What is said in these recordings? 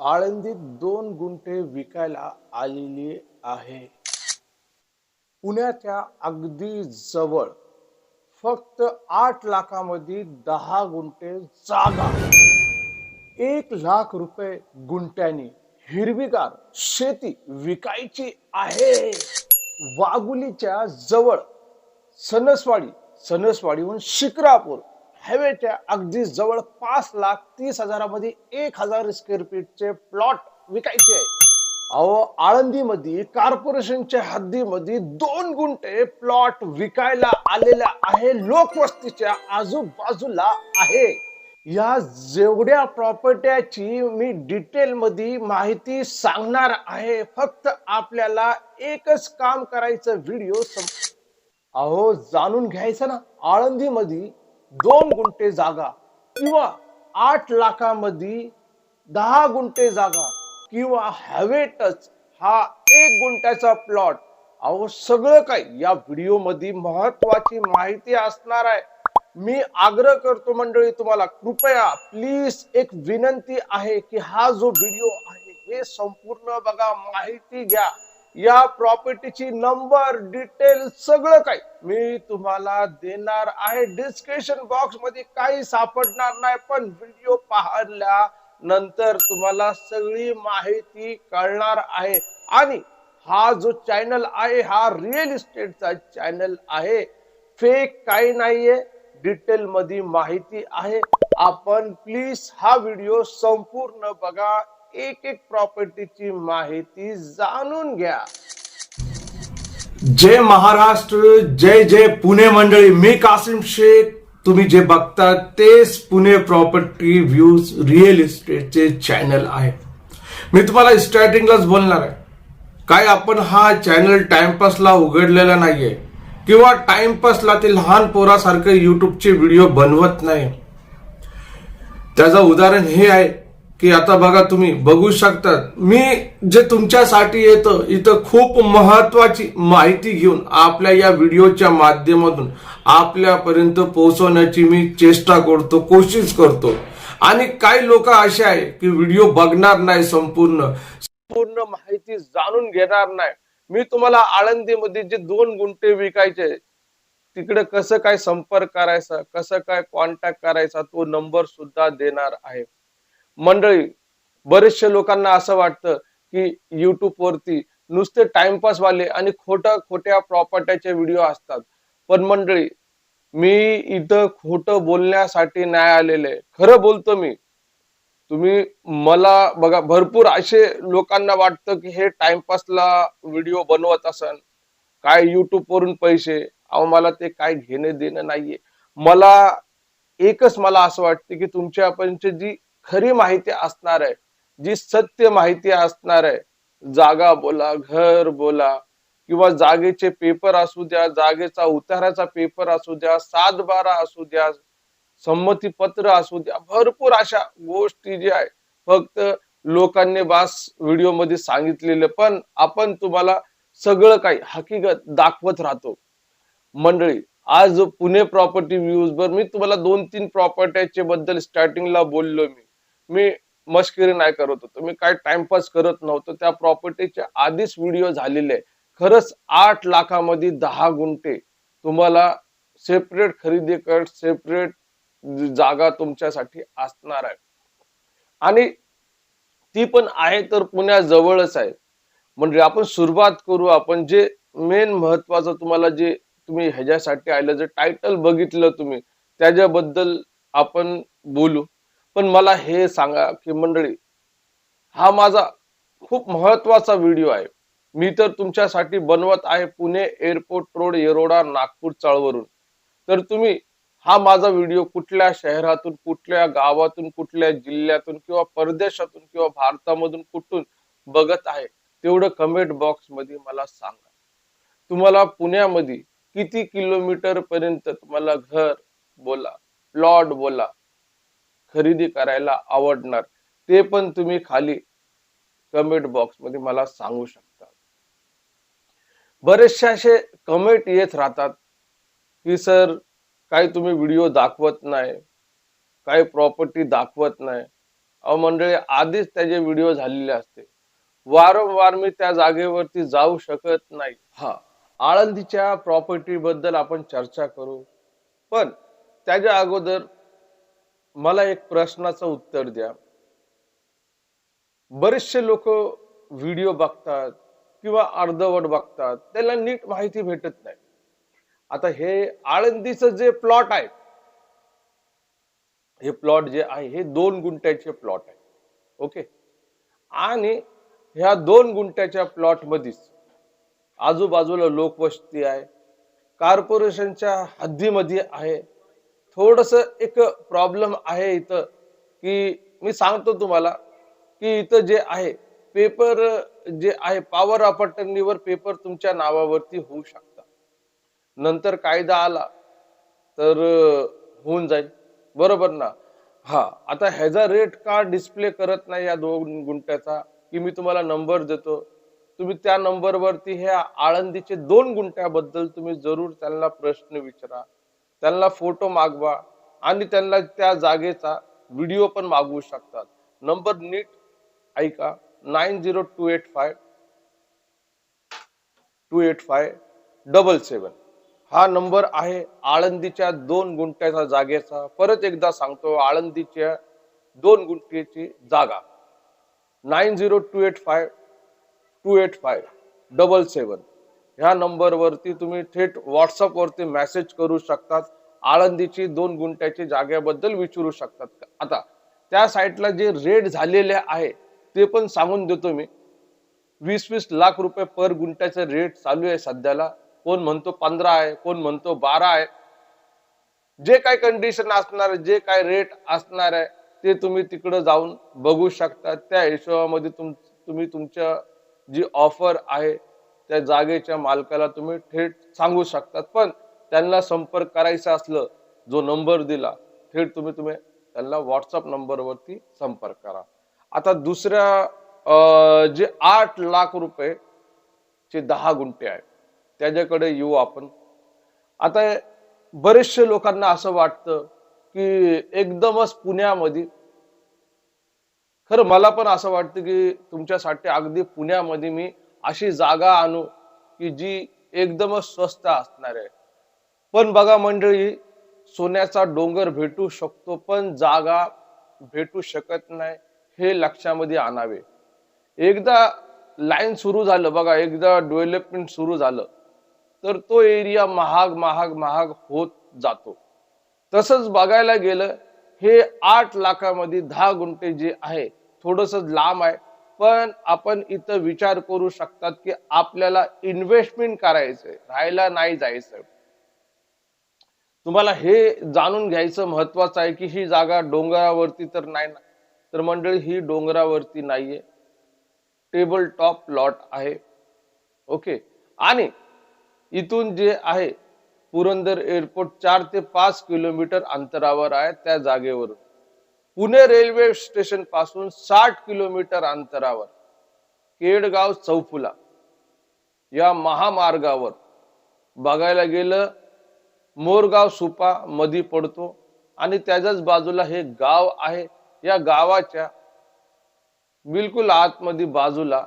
आळंदीत दोन गुंठे विकायला आलेली आहे. पुण्याच्या अगदी जवळ फक्त आठ लाखामध्ये दहा गुंठे जागा. एक लाख रुपये गुंट्यानी हिरवीगार शेती विकायची आहे. वाघुलीच्या जवळ सनसवाडी सणसवाडीहून शिक्रापूर हायवेच्या अगदी जवळ पाच लाख तीस हजारामध्ये एक हजार स्क्वेअर फीटचे प्लॉट विकायचे आहे. अहो आळंदीमध्ये कॉर्पोरेशनच्या हद्दीमध्ये दोन गुंठे प्लॉट विकायला आलेला आहे लोकवस्तीच्या आजूबाजूला आहे. या जेवढ्या प्रॉपर्ट्याची मी डिटेल मध्ये माहिती सांगणार आहे फक्त आपल्याला एकच काम करायचं व्हिडिओ अहो जाणून घ्यायचं ना आळंदीमध्ये दोन गुंठे जागा किंवा आठ लाखामध्ये दहा गुंठे जागा किंवा हॅवेटच हा एक गुंठ्याचा प्लॉट अहो सगळं काय? या व्हिडिओमध्ये महत्वाची माहिती असणार आहे. मी आग्रह करतो मंडळी तुम्हाला कृपया प्लीज एक विनंती आहे की हा जो व्हिडिओ आहे हे संपूर्ण बघा माहिती घ्या. या प्रॉपर्टीची नंबर डिटेल सगळं काही मी तुम्हाला देणार आहे. डिस्क्रिप्शन बॉक्समध्ये काही सापडणार नाही पण व्हिडिओ पाहिल्या नंतर तुम्हाला सगळी माहिती कळणार आहे. आणि हा जो चॅनल आहे हा रिअल इस्टेटचा चॅनल आहे. फेक काही नाहीये डिटेल मध्ये माहिती आहे. आपण प्लीज हा व्हिडिओ संपूर्ण बघा. एक एक प्रॉपर्टीची माहिती जाणून घ्या. जय महाराष्ट्र जय जय पुणे मंडळी. मी कासिम शेख. तुम्ही जे बघता तेच पुणे प्रॉपर्टी व्ह्यूज रिअल इस्टेटचे चॅनल आहे. मी तुम्हाला स्टार्टिंगलाच बोलणार आहे. काय आपण हा चॅनल टाइमपासला उघडलेला नाहीये किंवा टाइमपासला ते लहान पोरासारखे युट्यूबचे व्हिडिओ बनवत नाही. त्याचं उदाहरण हे आहे. की आता बघा तुम्ही बघू शकतात. मी जे तुमच्यासाठी येतं इथं खूप महत्वाची माहिती घेऊन आपल्या या व्हिडिओच्या माध्यमातून आपल्यापर्यंत पोहोचवण्याची मी चेष्टा करतो कोशिश करतो. आणि काही लोक असे आहे की व्हिडिओ बघणार नाही संपूर्ण पूर्ण माहिती जाणून घेणार नाही. मी तुम्हाला आळंदीमध्ये जे दोन गुंठे विकायचे तिकडे कसं काय संपर्क करायचा कसं काय कॉन्टॅक्ट करायचा तो नंबर सुद्धा देणार आहे. मंडळी बरेचशे लोकांना असं वाटतं की युट्यूब वरती नुसते टाइमपास वाले आणि खोट्या खोट्या प्रॉपर्ट्याचे व्हिडिओ असतात. पण मंडळी मी इथं खोटं बोलण्यासाठी नाही आलेले. खरं बोलतो मी. तुम्ही मला बघा भरपूर असे लोकांना वाटतं की हे टाइमपासला व्हिडिओ बनवत असन. काय युट्यूब वरून पैसे अहो मला ते काय घेणे देणं नाहीये. मला एकच मला असं वाटतं की तुमच्यापर्यंत जी खरी माहिती असणार आहे. जी सत्य माहिती असणार आहे. जागा बोला घर बोला किंवा जागेचे पेपर असू द्या जागेचा उताराचा पेपर असू द्या सात बारा असू द्या संमती पत्र असू द्या भरपूर अशा गोष्टी ज्या आहे फक्त लोकांनी बास व्हिडिओमध्ये सांगितलेलं पण आपण तुम्हाला सगळं काही हकीकत दाखवत राहतो. मंडळी आज पुणे प्रॉपर्टी व्ह्यूज वर मी तुम्हाला दोन तीन प्रॉपर्टीचे बद्दल स्टार्टिंगला बोललो मी. मी मस्करी नाही करत होतो. मी काय टाइमपास करत नव्हतो. त्या प्रॉपर्टीचे आधीच व्हिडिओ झालेले आहे. खरंच आठ लाखामध्ये दहा गुंठे. तुम्हाला सेपरेट खरेदी कर सेपरेट जागा तुमच्यासाठी असणार आहे. आणि ती पण आहे तर पुण्याजवळच आहे. म्हणजे आपण सुरुवात करू आपण. जे मेन महत्वाचं तुम्हाला जे तुम्ही ह्याच्यासाठी आलं जे टायटल बघितलं तुम्ही त्याच्याबद्दल आपण बोलू. पण मला हे सांगा की मंडळी हा माझा खूप महत्त्वाचा व्हिडिओ आहे. मी तर तुमच्यासाठी बनवत आहे पुणे एअरपोर्ट रोड येरोडा नागपूर चळवरून. तर तुम्ही हा माझा व्हिडिओ कुठल्या शहरातून कुठल्या गावातून कुठल्या जिल्ह्यातून किंवा परदेशातून किंवा भारतामधून कुठून बघत आहे तेवढं कमेंट बॉक्समध्ये मला सांगा. तुम्हाला पुण्यामध्ये किती किलोमीटर पर्यंत तुम्हाला घर बोला प्लॉट बोला खरेदी करायला आवडणार ते पण तुम्ही खाली कमेंट बॉक्समध्ये मला सांगू शकता. बरेचसे असे कमेंट येत राहतात की सर काही तुम्ही व्हिडिओ दाखवत नाही? काही प्रॉपर्टी दाखवत नाही? अहो मंडळी आधीच त्याचे व्हिडिओ झालेले असते. वारंवार मी त्या जागेवरती जाऊ शकत नाही. हा आळंदीच्या प्रॉपर्टी बद्दल आपण चर्चा करू. पण त्याच्या अगोदर मला एक प्रश्नाचं उत्तर द्या. बरेचसे लोक व्हिडिओ बघतात किंवा अर्धवट बघतात त्याला नीट माहिती भेटत नाही. आता हे आळंदीचं जे प्लॉट आहे हे प्लॉट जे आहे हे दोन गुंठ्याचे प्लॉट आहे. ओके? आणि ह्या दोन गुंठ्याच्या प्लॉट मध्येच आजूबाजूला लोकवस्ती आहे कॉर्पोरेशनच्या हद्दीमध्ये आहे थोडस एक प्रॉब्लेम आहे इथं की मी सांगतो तुम्हाला की इथं जे आहे पेपर जे आहे पॉवर ऑफ अटर्नीवर पेपर तुमच्या नावावरती होऊ शकतात. नंतर कायदा आला तर होऊन जाईल. बरोबर ना? हा आता ह्याचा रेट का डिस्प्ले करत नाही या दोन गुंट्याचा की मी तुम्हाला नंबर देतो. तुम्ही त्या नंबरवरती ह्या आळंदीचे दोन गुंट्याबद्दल तुम्ही जरूर त्यांना प्रश्न विचारा. त्यांना फोटो मागवा आणि त्यांना त्या जागेचा व्हिडिओ पण मागवू शकतात. नंबर नीट ऐका. Nine zero two eight five two eight five double seven. हा नंबर आहे आळंदीच्या दोन गुंठ्याच्या जागेचा. परत एकदा सांगतो आळंदीच्या दोन गुंठ्याची जागा. Nine zero two eight five two eight five double seven. ह्या नंबरवरती तुम्ही थेट व्हॉट्सअपवरती मेसेज करू शकतात. आळंदीची दोन गुंठ्याची जागेबद्दल विचारू शकतात. आता त्या साईटला जे रेट झालेले आहे ते पण सांगून देतो मी. वीस वीस लाख रुपये पर गुंठ्याचं रेट चालू आहे सध्याला. कोण म्हणतो पंधरा आहे कोण म्हणतो बारा आहे. जे काय कंडिशन असणार आहे जे काय रेट असणार आहे ते तुम्ही तिकडं जाऊन बघू शकता. त्या हिशोबामध्ये तुम तुम्ही तुमच्या जी ऑफर आहे त्या जागेच्या मालकाला तुम्ही थेट सांगू शकतात. पण त्यांना संपर्क करायचा असलं जो नंबर दिला थेट तुम्ही तुम्ही त्यांना व्हॉट्सअप नंबरवरती संपर्क करा. आता दुसऱ्या अं, जे आठ लाख रुपये चे दहा गुंठे आहे त्याच्याकडे येऊ आपण. आता बरेचशे लोकांना असं वाटतं की एकदमच पुण्यामध्ये खरं मला पण असं वाटतं की तुमच्यासाठी अगदी पुण्यामध्ये मी अशी जागा आणू की जी एकदमच स्वस्त असणार आहे. पण बघा मंडळी सोन्याचा डोंगर भेटू शकतो पण जागा भेटू शकत नाही हे लक्षामध्ये आणावे. एकदा लाईन सुरू झालं बघा एकदा डेव्हलपमेंट सुरू झालं तर तो एरिया महाग महाग महाग होत जातो. तसंच बघायला गेलं हे आठ लाखामध्ये दहा गुंठे जे आहे थोडस लांब आहे. पण आपण इथं विचार करू शकतात की आपल्याला इन्व्हेस्टमेंट करायचंय राहायला नाही जायचं. तुम्हाला हे जाणून घ्यायचं महत्वाचं आहे की ही जागा डोंगरावरती तर नाही ना तर मंडळी ही डोंगरावरती नाहीये. टेबल टॉप लॉट आहे. ओके आणि इथून जे आहे पुरंदर एअरपोर्ट चार ते पाच किलोमीटर अंतरावर आहे त्या जागेवरून. पुणे रेल्वे स्टेशनपासून साठ किलोमीटर अंतरावर केडगाव चौफुला या महामार्गावर बघायला गेलं मोरगाव सुपा मधी पडतो आणि त्याच्याच बाजूला हे गाव आहे. या गावाच्या बिलकुल आतमध्ये बाजूला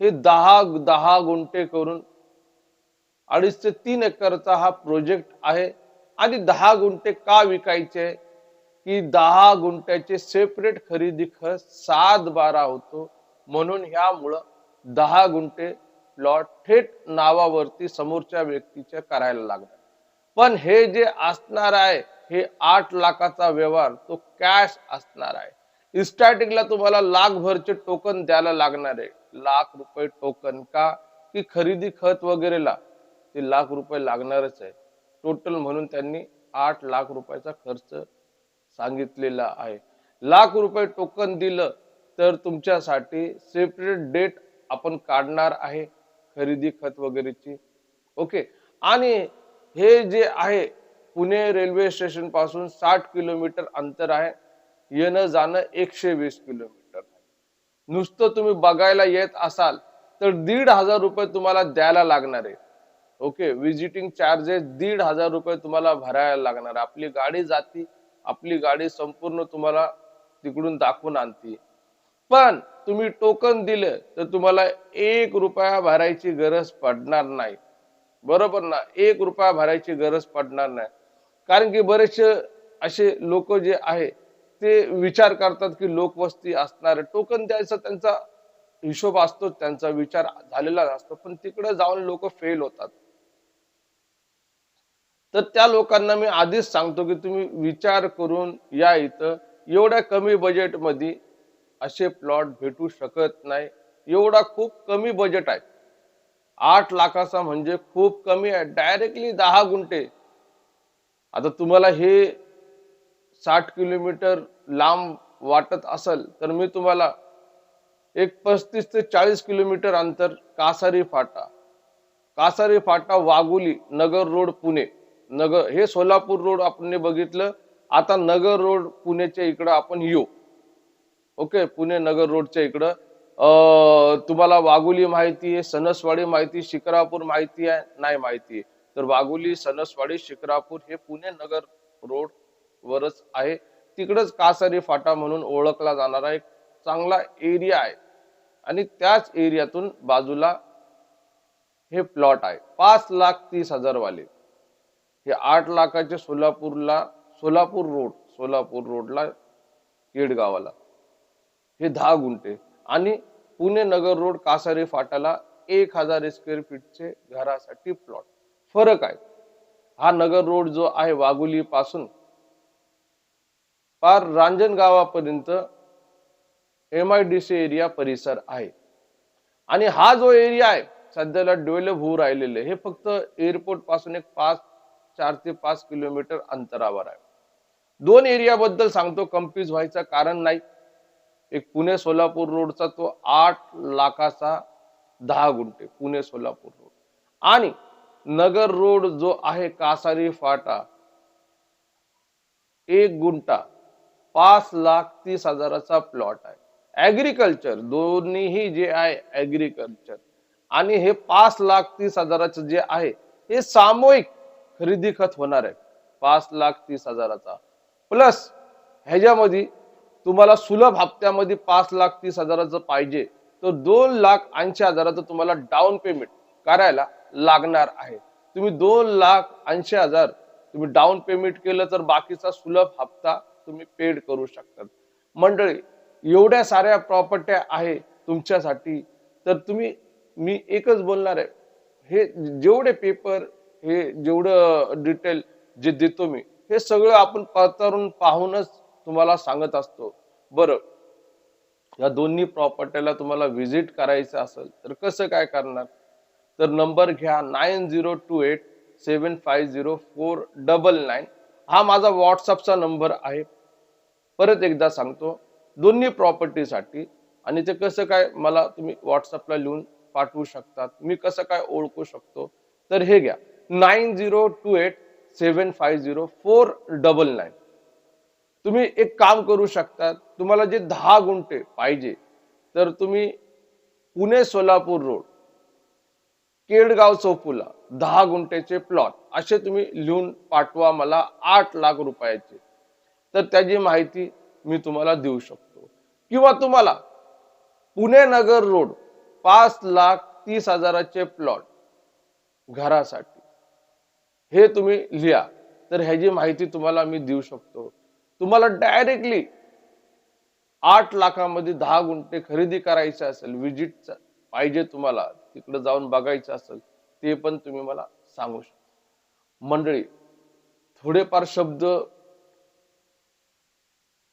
हे दहा दहा गुंठे करून अडीच ते तीन एकरचा हा प्रोजेक्ट आहे आणि दहा गुंठे का विकायचे? की दहा गुंठ्याचे सेपरेट खरेदी खर्च सात बारा होतो. म्हणून ह्यामुळं दहा गुंठे प्लॉट थेट नावावरती समोरच्या व्यक्तीच्या करायला लागणार. पण हे जे असणार आहे हे आठ लाखाचा व्यवहार तो कॅश असणार आहे. स्टार्टिंगला तुम्हाला लाखभरचे टोकन द्यायला लागणार आहे. लाख रुपये टोकन का? की खरेदी खत वगैरेला? ते लाख रुपये लागणारच आहे. टोटल म्हणून त्यांनी आठ लाख रुपयाचा खर्च सांगितलेला आहे. लाख रुपये टोकन दिलं तर तुमच्यासाठी सेपरेट डेट आपण काढणार आहे खरेदी खत वगैरेची. ओके आणि हे जे आहे पुणे रेल्वे स्टेशनपासून साठ किलोमीटर अंतर आहे. येणं जाणं एकशे वीस किलोमीटर नुसतं तुम्ही बघायला येत असाल तर दीड हजार रुपये तुम्हाला द्यायला लागणार आहे. ओके विजिटिंग चार्जेस दीड हजार रुपये तुम्हाला भरायला लागणार. आपली गाडी जाती आपली गाडी संपूर्ण तुम्हाला तिकडून दाखवून आणते. पण तुम्ही टोकन दिलं तर तुम्हाला एक रुपया भरायची गरज पडणार नाही. बरोबर ना? एक रुपया भरायची गरज पडणार नाही. कारण की बरेचसे असे लोक जे आहे ते विचार करतात की लोकवस्ती असणार. टोकन द्यायचा त्यांचा हिशोब असतो त्यांचा विचार झालेला असतो पण तिकडे जाऊन लोक फेल होतात. तर त्या लोकांना मी आधीच सांगतो की तुम्ही विचार करून या इथं. एवढ्या कमी बजेटमध्ये असे प्लॉट भेटू शकत नाही. एवढा खूप कमी बजेट आहे. आठ लाखाचा म्हणजे खूप कमी आहे. डायरेक्टली दहा गुंठे. आता तुम्हाला हे साठ किलोमीटर लांब वाटत असेल तर मी तुम्हाला एक पस्तीस ते चाळीस किलोमीटर अंतर कासारी फाटा. कासारी फाटा वाघोली नगर रोड पुणे. नगर हे सोलापूर रोड आपण बघितलं. आता नगर रोड पुण्याच्या इकडं आपण येऊ. ओके? पुणे नगर रोडच्या इकडं. तुम्हाला वाघोली माहिती आहे सणसवाडी माहिती शिकरापूर माहिती आहे? नाही माहिती आहे. तर वाघोली सणसवाडी शिकरापूर हे पुणे नगर रोड वरच आहे. तिकडच कासारी फाटा म्हणून ओळखला जाणारा एक चांगला एरिया आहे. आणि त्याच एरियातून बाजूला हे प्लॉट आहे. पाच लाख तीस हजार वाले. हे आठ लाखाचे सोलापूरला सोलापूर रोड सोलापूर रोडला केडगावाला. हे दहा गुंठे. आणि पुणे नगर रोड कासारी फाटाला एक हजार स्क्वेअर फीटचे घरासाठी प्लॉट फरक आहे. हा नगर रोड जो आहे वाघोली पासून पार रांजणगावापर्यंत M I D C area परिसर आहे. आणि हा जो एरिया आहे सध्याला डेव्हलप होऊ राहिलेले हे फक्त एअरपोर्टपासून एक पाच चार ते पाच किलोमीटर अंतरावर आहे. दोन एरिया बद्दल सांगतो कम्प्युज व्हायचं कारण नाही. एक पुणे सोलापूर रोडचा तो आठ लाखाचा दहा गुंठे पुणे सोलापूर रोड. आणि नगर रोड जो आहे कासारी फाटा एक गुंठा पाच लाख तीस हजाराचा प्लॉट आहे. ऍग्रिकल्चर दोन्हीही जे आहे ऍग्रिकल्चर आणि हे पाच लाख तीस हजाराचं जे आहे हे सामूहिक खरेदी खत होणार आहे. पाच लाख तीस हजाराचा. प्लस ह्याच्यामध्ये तुम्हाला सुलभ हप्त्यामध्ये पाच लाख तीस हजाराचं पाहिजे. तर दोन लाख ऐंशी हजाराचं तुम्हाला डाऊन पेमेंट करायला लागणार आहे. तुम्ही दोन लाख ऐंशी हजार तुम्ही डाऊन पेमेंट केलं तर बाकीचा सुलभ हप्ता तुम्ही पेड करू शकतात मंडळी एवढ्या साऱ्या प्रॉपर्ट्या आहे तुमच्यासाठी. तर तुम्ही मी एकच बोलणार आहे. हे जेवढे पेपर हे जेवढं डिटेल जे देतो मी हे सगळं आपण पडताळून पाहूनच तुम्हाला सांगत असतो. बरं या दोन्ही प्रॉपर्टीला तुम्हाला व्हिजिट करायचं असेल तर कसं काय करणार? तर नंबर घ्या nine zero two eight seven five zero four double nine हा माझा व्हॉट्सअपचा नंबर आहे. परत एकदा सांगतो दोन्ही प्रॉपर्टीसाठी आणि ते कसं काय मला तुम्ही व्हॉट्सअपला लिहून पाठवू शकतात मी कसं काय ओळखू शकतो? तर हे घ्या. Nine zero two eight seven five zero four double nine. तुम्ही एक काम करू शकता तुम्हाला जे दहा गुंठे पाहिजे तर तुम्ही पुणे सोलापूर रोड केडगाव चौपुला दहा गुंठेचे प्लॉट असे तुम्ही लिहून पाठवा मला आठ लाख रुपयाचे. तर त्याची माहिती मी तुम्हाला देऊ शकतो. किंवा तुम्हाला पुणे नगर रोड पाच लाख तीस हजाराचे प्लॉट घरासाठी हे तुम्ही लिहा. तर ह्याची माहिती तुम्हाला मी देऊ शकतो. तुम्हाला डायरेक्टली आठ लाखामध्ये दहा गुंठे खरेदी करायचे असेल विजिट पाहिजे तुम्हाला तिकडे जाऊन बघायचं असेल ते पण तुम्ही मला सांगू शकता. मंडळी थोडेफार शब्द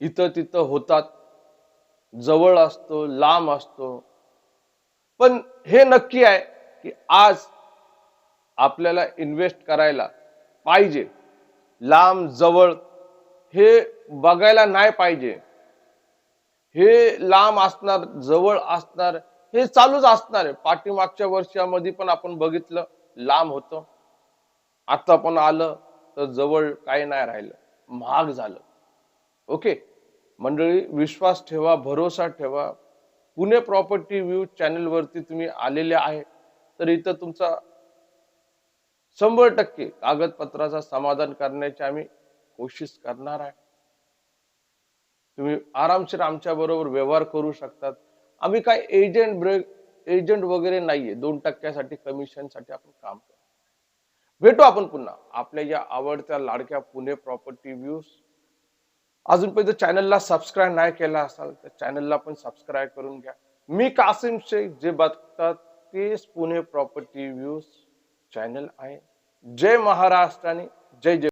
इथं तिथं होतात. जवळ असतो लांब असतो. पण हे नक्की आहे की आज आपल्याला इन्व्हेस्ट करायला पाहिजे. लांब जवळ हे बघायला नाही पाहिजे. हे लांब असणार जवळ असणार हे चालूच असणार आहे. पाठीमागच्या वर्षामध्ये पण आपण बघितलं लांब होतं. आता पण आलं तर जवळ काही नाही राहिलं. महाग झालं. ओके? मंडळी विश्वास ठेवा भरोसा ठेवा. पुणे प्रॉपर्टी व्ह्यू चॅनल वरती तुम्ही आलेले आहे. तर इथं तुमचा शंभर टक्के कागदपत्राचा समाधान करण्याची आम्ही कोशिश करणार आहे. तुम्ही आरामशीर आमच्या बरोबर व्यवहार करू शकतात. आम्ही काय एजंट ब्रेक एजंट वगैरे नाहीये. दोन टक्क्यासाठी कमिशनसाठी आपण काम करतो. भेटू आपण पुन्हा. आपल्या या आवडत्या लाडक्या पुणे प्रॉपर्टी व्ह्यूज अजूनपर्यंत चॅनलला सबस्क्राईब नाही केला असाल तर चॅनलला पण सबस्क्राईब करून घ्या. मी कासिम शेख जे बघतात तेच पुणे प्रॉपर्टी व्ह्यूज चॅनल आहे. जय महाराष्ट्र आणि जय जय